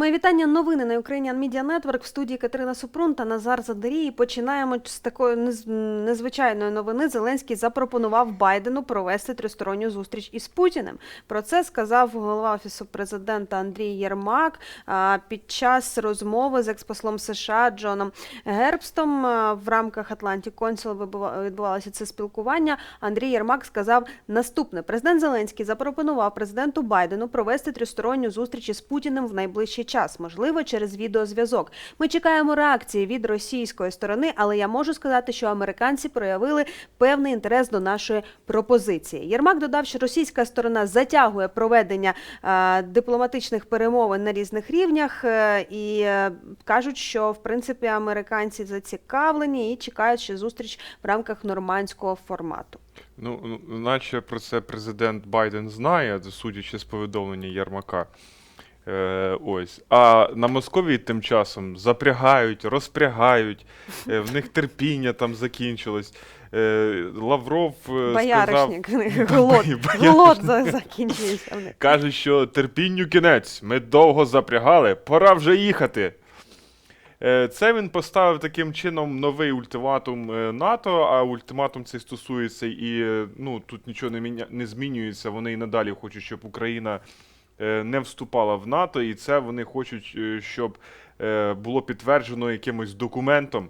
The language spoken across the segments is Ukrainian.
Мої вітання. Новини на Ukrainian Media Network в студії Катерина Супрун та Назар Задарій. І Починаємо з такої нез- незвичайної новини. Зеленський запропонував Байдену провести тристоронню зустріч із Путіним. Про це сказав голова офісу президента Андрій Єрмак під час розмови з експослом США Джоном Гербстом в рамках Council вибува- відбувалося це спілкування. Андрій Єрмак сказав наступне: президент Зеленський запропонував президенту Байдену провести тристоронню зустріч із Путіним в найближчий час, можливо, через відеозв'язок. Ми чекаємо реакції від російської сторони, але я можу сказати, що американці проявили певний інтерес до нашої пропозиції. Єрмак додав, що російська сторона затягує проведення е, дипломатичних перемовин на різних рівнях е, і е, кажуть, що в принципі американці зацікавлені і чекають ще зустріч в рамках нормандського формату. Ну, ну, наче про це президент Байден знає, судячи з повідомлення Єрмака. Е, ось. А на Московії тим часом запрягають, розпрягають, е, в них терпіння там закінчилось. Е, Лавров е, сказав, Бояришник, голод, Бояришник. голод за- закінчується. в них. каже, що терпінню кінець, ми довго запрягали, пора вже їхати. Е, Це він поставив таким чином новий ультиматум е, НАТО, а ультиматум цей стосується і е, ну, тут нічого не, міня... не змінюється. Вони і надалі хочуть, щоб Україна не вступала в НАТО, і це вони хочуть, е, щоб е, було підтверджено якимось документом.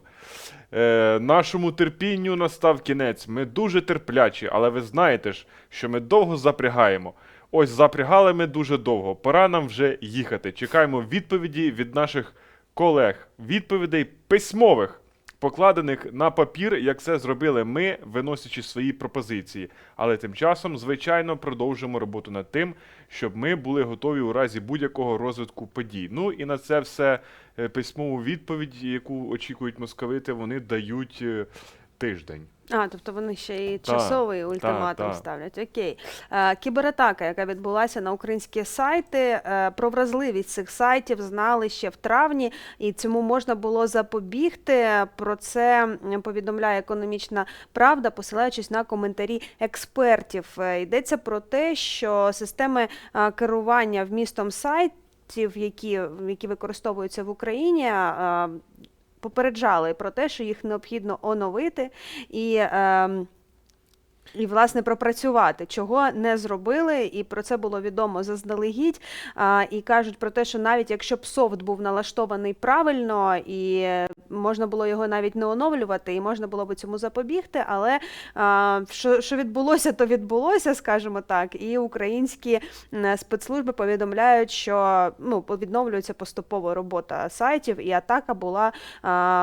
Е, Нашому терпінню настав кінець. Ми дуже терплячі, але ви знаєте ж, що ми довго запрягаємо. Ось запрягали ми дуже довго. Пора нам вже їхати. Чекаємо відповіді від наших колег, відповідей письмових, покладених на папір, як це зробили ми, виносячи свої пропозиції. Але тим часом, звичайно, продовжимо роботу над тим, щоб ми були готові у разі будь-якого розвитку подій. Ну і на це все е, письмову відповідь, яку очікують московити, вони дають е, тиждень. А, тобто вони ще і Та, часовий ультиматум та. ставлять. Окей. Е, кібератака, яка відбулася на українські сайти, е, про вразливість цих сайтів знали ще в травні, і цьому можна було запобігти. Про це повідомляє економічна правда, посилаючись на коментарі експертів. Е, йдеться про те, що системи е, керування вмістом сайтів, які, які використовуються в Україні. Е, Попереджали про те, що їх необхідно оновити. І, ем, і власне пропрацювати, чого не зробили, і про це було відомо заздалегідь. І кажуть про те, що навіть якщо б софт був налаштований правильно, і можна було його навіть не оновлювати, і можна було б цьому запобігти, але що, відбулося, то відбулося, скажімо так. І українські спецслужби повідомляють, що ну, відновлюється поступово робота сайтів, і атака була,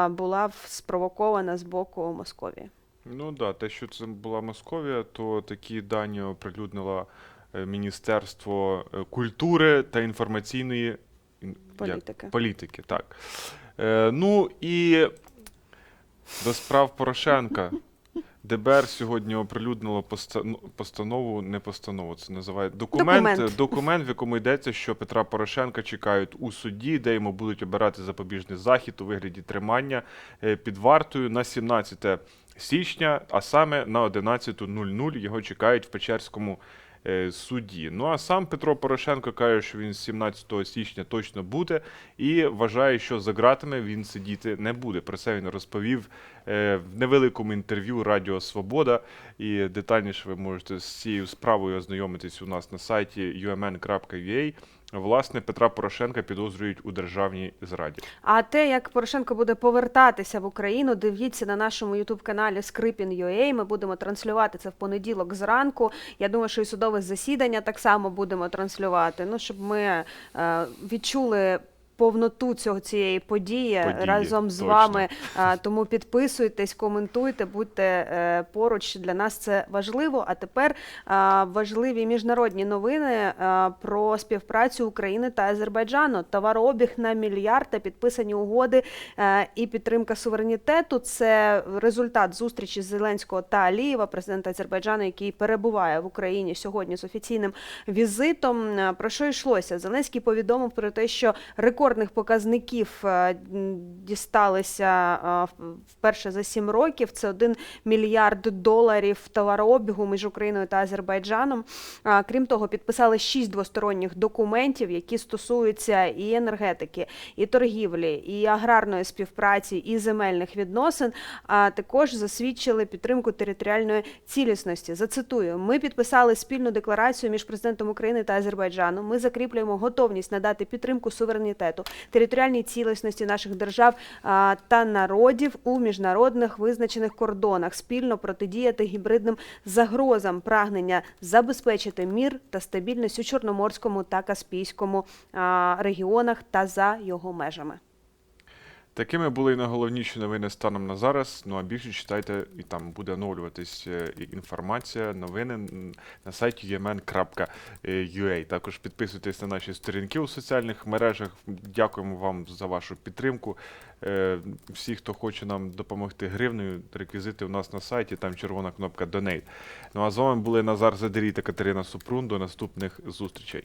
була спровокована з боку Московії. Ну так, да, те, що це була Московія, то такі дані оприлюднило е, Міністерство е, культури та інформаційної політики. як? Політики. політики. Так. Е, ну і до справ Порошенка. ДБР сьогодні оприлюднило ну, постанову, не постанову, це називає документ, Документ. документ, в якому йдеться, що Петра Порошенка чекають у суді, де йому будуть обирати запобіжний захід у вигляді тримання е, під вартою на 17 січня, а саме на 11.00 його чекають в Печерському суді. Ну а сам Петро Порошенко каже, що він 17 січня точно буде, і вважає, що за ґратами він сидіти не буде. Про це він розповів е, в невеликому інтерв'ю Радіо Свобода. І детальніше ви можете з цією справою ознайомитись у нас на сайті umn.ua. Власне, Петра Порошенка підозрюють у державній зраді. А те, як Порошенко буде повертатися в Україну, дивіться на нашому ютуб-каналі Скрипін.ua. Ми будемо транслювати це в понеділок зранку. Я думаю, що і судове засідання так само будемо транслювати. Ну, щоб ми е, відчули. Повноту цього цієї події, Події, разом з точно. вами. Тому підписуйтесь, коментуйте, будьте е, поруч. Для нас це важливо. А тепер важливі міжнародні новини про співпрацю України та Азербайджану. Товарообіг на мільярд та підписані угоди е, і підтримка суверенітету. Це результат зустрічі Зеленського та Алієва, президента Азербайджану, який перебуває в Україні сьогодні з офіційним візитом. Е, Про що йшлося? Зеленський повідомив про те, що рекорд рекордних показників е, дісталися е, вперше за сім років. Це 1 мільярд доларів товарообігу між Україною та Азербайджаном. Крім того, підписали шість двосторонніх документів, які стосуються і енергетики, і торгівлі, і аграрної співпраці, і земельних відносин. А також засвідчили підтримку територіальної цілісності. Зацитую: ми підписали спільну декларацію між президентом України та Азербайджаном. Ми закріплюємо готовність надати підтримку суверенітету, територіальній цілісності наших держав та народів у міжнародних визначених кордонах, спільно протидіяти гібридним загрозам, прагнення забезпечити мір та стабільність у Чорноморському та Каспійському регіонах та за його межами. Такими були і найголовніші новини станом на зараз. Ну а більше читайте, і там буде оновлюватись е, інформація, новини на сайті umn.ua. Також підписуйтесь на наші сторінки у соціальних мережах. Дякуємо вам за вашу підтримку. Е, Всі, хто хоче нам допомогти гривнею, реквізити у нас на сайті, там червона кнопка Donate. Ну а з вами були Назар Задерій та Катерина Супрун. До наступних зустрічей.